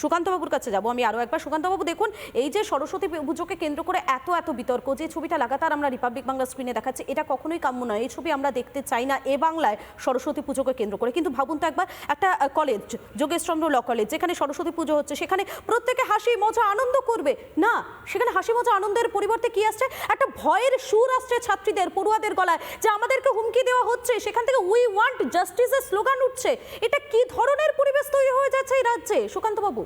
সুকান্তবাবুর কাছে যাব। আমি আরও একবার, সুকান্তবাবু দেখুন, এই যে সরস্বতী পুজোকে কেন্দ্র করে এত এত বিতর্ক, যে ছবিটা লাগাতার আমরা রিপাবলিক বাংলা স্ক্রিনে দেখাচ্ছি, এটা কখনোই কাম্য নয়। এই ছবি আমরা দেখতে চাই না এ বাংলায় সরস্বতী পুজোকে কেন্দ্র করে। কিন্তু ভাবুন তো একবার, একটা কলেজ যোগেশচন্দ্র ল কলেজ যেখানে সরস্বতী পুজো হচ্ছে, সেখানে প্রত্যেকে হাসি, মজা, আনন্দ করবে। না, সেখানে হাসি, মজা, আনন্দের পরিবর্তে কি আসছে? একটা ভয়ের সুর আসছে ছাত্রীদের, পড়ুয়াদের গলায়, যে আমাদেরকে হুমকি দেওয়া হচ্ছে। সেখান থেকে উই ওয়ান্ট জাস্টিসের স্লোগান উঠছে। এটা কি ধরনের পরিবেশ তৈরি হয়ে যাচ্ছে এই রাজ্যে? সুকান্তবাবু।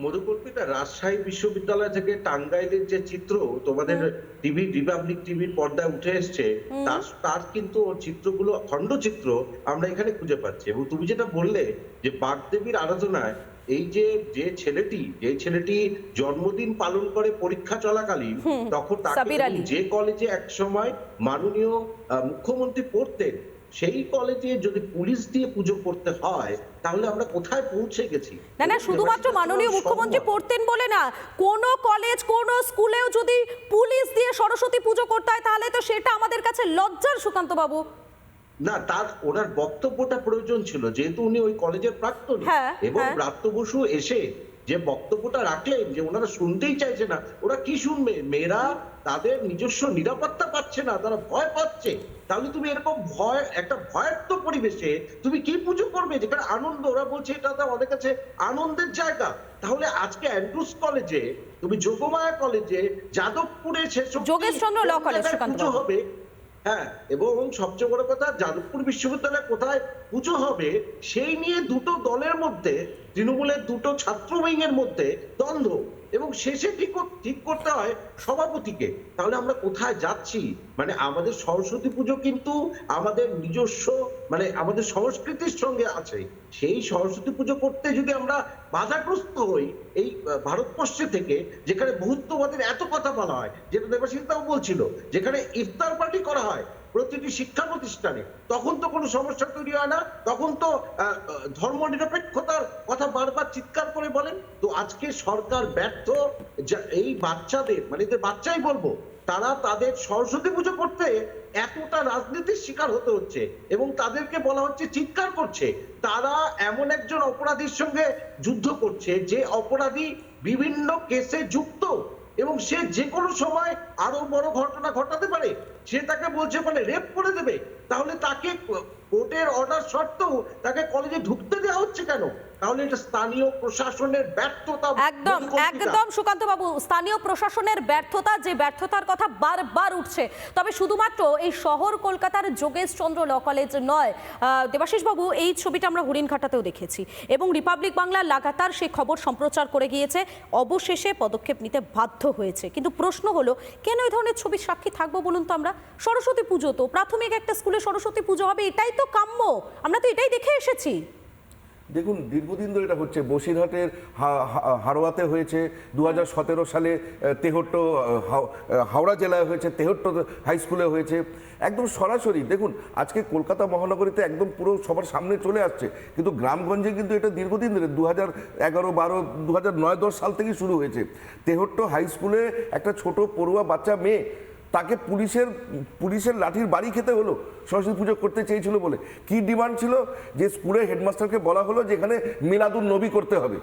মধুকল্পিতা রাজশাহী বিশ্ববিদ্যালয় থেকে টাঙ্গাইলের যে চিত্র তোমাদের টিভি রিপাবলিক টিভির পর্দায় উঠে এসছে তার তার কিন্তু ওর চিত্রগুলো খণ্ডচিত্র আমরা এখানে খুঁজে পাচ্ছি। এবং তুমি যেটা বললে যে বাগদেবীর আরাধনায় এই যে যে ছেলেটি যে ছেলেটি জন্মদিন পালন করে পরীক্ষা চলাকালীন তখন তাকে যে কলেজে এক সময় মাননীয় মুখ্যমন্ত্রী পড়তেন সেই কলেজে যদি পুলিশ দিয়ে পুজো করতে হয় তাহলে আমরা কোথায় পৌঁছে গেছি? না না শুধুমাত্র মাননীয় মুখ্যমন্ত্রী পড়তেন বলে না কোন কলেজ কোন স্কুলেও যদি পুলিশ দিয়ে সরস্বতী পুজো করতে হয় তাহলে তো সেটা আমাদের কাছে লজ্জার সুকান্ত বাবু। না তার ওনার বক্তব্যটা প্রয়োজন ছিল যেহেতু উনি ওই কলেজের প্রাক্তন। হ্যাঁ, এবং প্রাপ্ত বসু এসে যে বক্তব্যটা রাখলেন যে ওনারা শুনতেই চাইছে না ওরা কি শুনবে? মেয়েরা তাদের নিজস্ব নিরাপত্তা পাচ্ছে না তারা ভয় পাচ্ছে। তাহলে তুমি এরকম ভয় একটা ভয়ার্থ পরিবেশে তুমি কি পুজো করবে? যেখানে আনন্দ ওরা বলছে এটা তো আমাদের কাছে আনন্দের জায়গা। তাহলে আজকে অ্যান্ড্রুস কলেজে তুমি যোগমায়া কলেজে যাদবপুরে শেষ যোগেশচন্দ্র ল কলেজ, হবে হ্যাঁ এবং সবচেয়ে বড় কথা যাদবপুর বিশ্ববিদ্যালয়ে কোথায় পুজো হবে, সেই নিয়ে দুটো দলের মধ্যে, তৃণমূলের দুটো ছাত্র উইংয়ের মধ্যে দ্বন্দ্ব। এবং শেষে ঠিক ঠিক করতে হয় সভাপতিকে। তাহলে আমরা কোথায় যাচ্ছি? মানে আমাদের সরস্বতী পুজো কিন্তু আমাদের নিজস্ব মানে আমাদের সংস্কৃতির সঙ্গে আছে। সেই সরস্বতী পুজো করতে যদি আমরা বাধাগ্রস্ত হই, এই ভারতবর্ষে থেকে, যেখানে বহুত্ববাদের এত কথা বলা হয়, যেটা দেবাশিসদাও বলছিল, যেখানে ইফতার পার্টি করা হয় প্রতিটি শিক্ষা প্রতিষ্ঠানে, তখন তো কোনো সমস্যা তৈরি হয় না, তখন তো ধর্ম নিরপেক্ষতার কথা বারবার চিৎকার করে বলেন। তো আজকে সরকার ব্যর্থ এই বাচ্চাদের মানে এদের বাচ্চাই বলব, তারা তাদের সরস্বতী পুজো করতে এতটা রাজনীতির শিকার হতে হচ্ছে এবং তাদেরকে বলা হচ্ছে চিৎকার করছে। তারা এমন একজন অপরাধীর সঙ্গে যুদ্ধ করছে, যে অপরাধী বিভিন্ন কেসে যুক্ত। এবং সে যে কোনো সময় আরও বড় ঘটনা ঘটাতে পারে, সে তাকে বলছে বলে রেপ করে দেবে। তাহলে তাকে কোর্টের অর্ডার সত্ত্বেও তাকে কলেজে ঢুকতে দেওয়া হচ্ছে কেন? তাহলে এটা স্থানীয় প্রশাসনের ব্যর্থতা একদম একদম সুকান্ত বাবু স্থানীয় প্রশাসনের ব্যর্থতা যে ব্যর্থতার কথা বারবার উঠছে। তবে শুধুমাত্র এই শহর কলকাতার যোগেশ চন্দ্র ল কলেজ নয়। দেবাশিস বাবু এই ছবিটা আমরা হরিণঘাটাতেও দেখেছি। এবং রিপাবলিক বাংলা লাগাতার সেই খবর সম্প্রচার করে গিয়েছে। অবশেষে পদক্ষেপ নিতে বাধ্য হয়েছে। কিন্তু প্রশ্ন হলো কেন এই ধরনের ছবির সাক্ষী থাকব বলুন তো আমরা? সরস্বতী পুজো তো প্রাথমিক একটা স্কুলে সরস্বতী পুজো হবে এটাই তো কাম্য। আমরা তো এটাই দেখে এসেছি। দেখুন, দীর্ঘদিন ধরে এটা হচ্ছে। বসিরহাটের হারোয়াতে হয়েছে দু হাজার সতেরো সালে তেহট্ট হাওড়া জেলায় হয়েছে, তেহট্ট হাই স্কুলে হয়েছে। একদম সরাসরি, দেখুন, আজকে কলকাতা মহানগরীতে একদম পুরো সবার সামনে চলে আসছে। কিন্তু গ্রামগঞ্জে কিন্তু এটা দীর্ঘদিন ধরে দু হাজার এগারো বারো দু হাজার নয় দশ সাল থেকেই শুরু হয়েছে। তেহট্ট হাই স্কুলে একটা ছোট পড়ুয়া বাচ্চা মেয়ে তাকে পুলিশের পুলিশের লাঠির বাড়ি খেতে হলো। সরস্বতী পুজো করতে চেয়েছিল বলে। কি ডিমান্ড ছিল? যে স্কুলের হেডমাস্টারকে বলা হলো যে এখানে মিলাদুল নবী করতে হবে।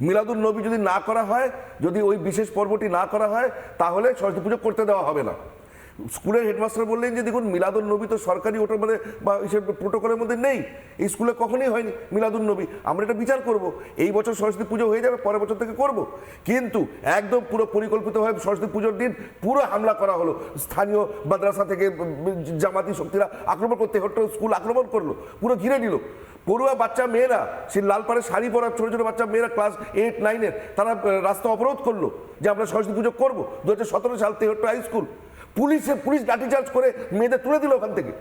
মিলাদুল নবী যদি না করা হয়, যদি ওই বিশেষ পর্বটি না করা হয়, তাহলে সরস্বতী পুজো করতে দেওয়া হবে না। স্কুলের হেডমাস্টার বললেন যে, দেখুন মিলাদুল নবী তো সরকারি ওটার মধ্যে বা প্রোটোকলের মধ্যে নেই। এই স্কুলে কখনোই হয়নি মিলাদুল নবী। আমরা এটা বিচার করব। এই বছর সরস্বতী পুজো হয়ে যাবে, পরের বছর থেকে করব। কিন্তু একদম পুরো পরিকল্পিতভাবে সরস্বতী পুজোর দিন পুরো হামলা করা হলো। স্থানীয় মাদ্রাসা থেকে জামাতি শক্তিরা আক্রমণ করতে হতো স্কুল আক্রমণ করল, পুরো ঘিরে নিল। পড়ুয়া বাচ্চা মেয়েরা, সেই লালপাড়ে শাড়ি পরা ছোটো ছোটো বাচ্চা মেয়েরা ক্লাস এইট, নাইনের, তারা রাস্তা অবরোধ করল যে, আমরা সরস্বতী পুজো করব। দু হাজার সতেরো সাল তেহট্ট হাই স্কুল। পুলিশে পুলিশ লাঠিচার্জ করে মেয়েদের তুলে দিল ওখান থেকে।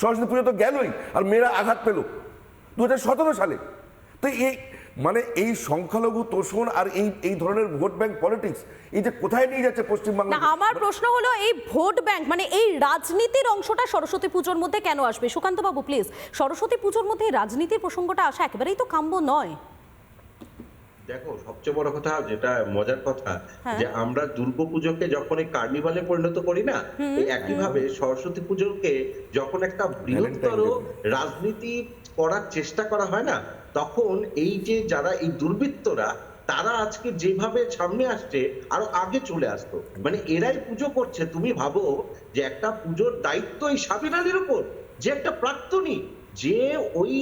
সরস্বতী পুজো তো গেলই, আর মেয়েরা আঘাত পেল। দু হাজার সতেরো সালে। তো এই মানে এই সংখ্যালঘু তোষণ আর এই এই ধরনের ভোট ব্যাংক পলিটিক্স, এই যে কোথায় নিয়ে যাচ্ছে পশ্চিমবাংলা? আমার প্রশ্ন হলো, এই ভোট ব্যাংক মানে এই রাজনীতির অংশটা সরস্বতী পুজোর মধ্যে কেন আসবে? সুকান্ত বাবু প্লিজ সরস্বতী পুজোর মধ্যে রাজনীতির প্রসঙ্গটা আসা একেবারেই তো কাম্য নয়। দেখো সবচেয়ে বড় কথা যেটা মজার কথা হ্যাঁ। যে আমরা দুর্গাপুজোকে যখন এই কার্নিভালে পরিণত করি না একইভাবে সরস্বতী পুজোকে যখন একটা বৃহত্তর রাজনীতি করার চেষ্টা করা হয় না তখন এই যে যারা এই দুর্বৃত্তরা তারা আজকে যেভাবে সামনে আসছে আরও আগে চলে আসতো। মানে এরাই পুজো করছে তুমি ভাবো যে একটা পুজোর দায়িত্ব এই সাবির আলীর উপর যে একটা প্রাক্তনী। যে ওই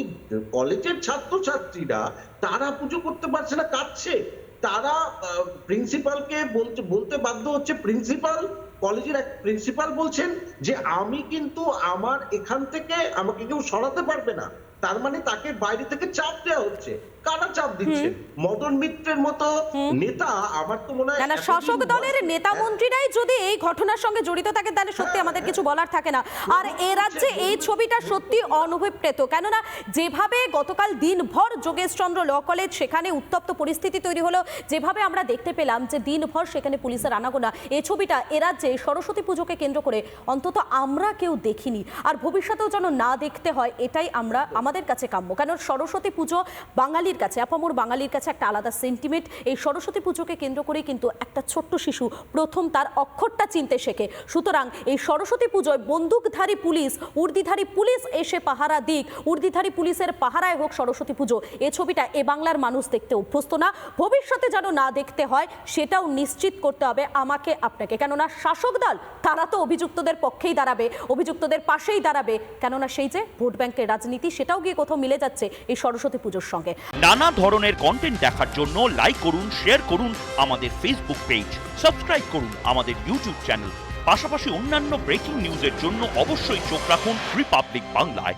কলেজের ছাত্রছাত্রীরা তারা পুজো করতে পারছে না, কাঁদছে। তারা প্রিন্সিপালকে বলতে বলতে বাধ্য হচ্ছে প্রিন্সিপাল কলেজের এক প্রিন্সিপাল বলছেন যে, আমি কিন্তু আমার এখান থেকে আমাকে কেউ সরাতে পারবে না। তার মানে তাকে বাইরে থেকে চাপ দেওয়া হচ্ছে। কারা চাপ দিচ্ছে? মদন মিত্রের মতো নেতা আমার তো মনে হয় না শাসক দলের নেতা মন্ত্রীরাই যদি এই ঘটনার সঙ্গে জড়িত থাকে তাহলে সত্যি আমাদের কিছু বলার থাকে না। আর এ রাজ্যে এই ছবিটা সত্যি অনভিপ্রেত কেননা যেভাবে গতকাল দিনভর যোগেশচন্দ্র ল কলেজ সেখানে উত্তপ্ত পরিস্থিতি তৈরি হলো যেভাবে আমরা দেখতে পেলাম যে দিনভর সেখানে পুলিশের আনাগোনা এই ছবিটা এ রাজ্যে সরস্বতী পুজোকে কেন্দ্র করে অন্তত আমরা কেউ দেখিনি। আর ভবিষ্যতেও যেন না দেখতে হয় এটাই আমরা আমাদের কাছে কাম্য। কারণ সরস্বতী পুজো বাঙালির কাছে, আপামর বাঙালির কাছে একটা আলাদা সেন্টিমেন্ট এই সরস্বতী পুজোকে কেন্দ্র করে কিন্তু একটা ছোট্ট শিশু প্রথম তার অক্ষরটা চিনতে শেখে। সুতরাং এই সরস্বতী পুজোয় বন্দুকধারী পুলিশ উর্দিধারী পুলিশ এসে পাহারা দিক। উর্দিধারী পুলিশের পাহারায় হোক সরস্বতী পুজো। এ ছবিটা এ বাংলার মানুষ দেখতে অভ্যস্ত না। ভবিষ্যতে যেন না দেখতে হয়, সেটাও নিশ্চিত করতে হবে আমাকে, আপনাকে। কেননা শাসক দল, তারা তো অভিযুক্তদের পক্ষেই দাঁড়াবে, অভিযুক্তদের পাশেই দাঁড়াবে। কেননা সেই যে ভোট ব্যাংকের রাজনীতি, সেটাও গিয়ে কোথাও মিলে যাচ্ছে এই সরস্বতী পুজোর সঙ্গে। নানা ধরনের কন্টেন্ট দেখার জন্য লাইক করুন শেয়ার করুন আমাদের ফেসবুক পেজ সাবস্ক্রাইব করুন আমাদের ইউটিউব চ্যানেল পাশাপাশি অন্যান্য ব্রেকিং নিউজের জন্য অবশ্যই চোখ রাখুন রিপাবলিক বাংলায়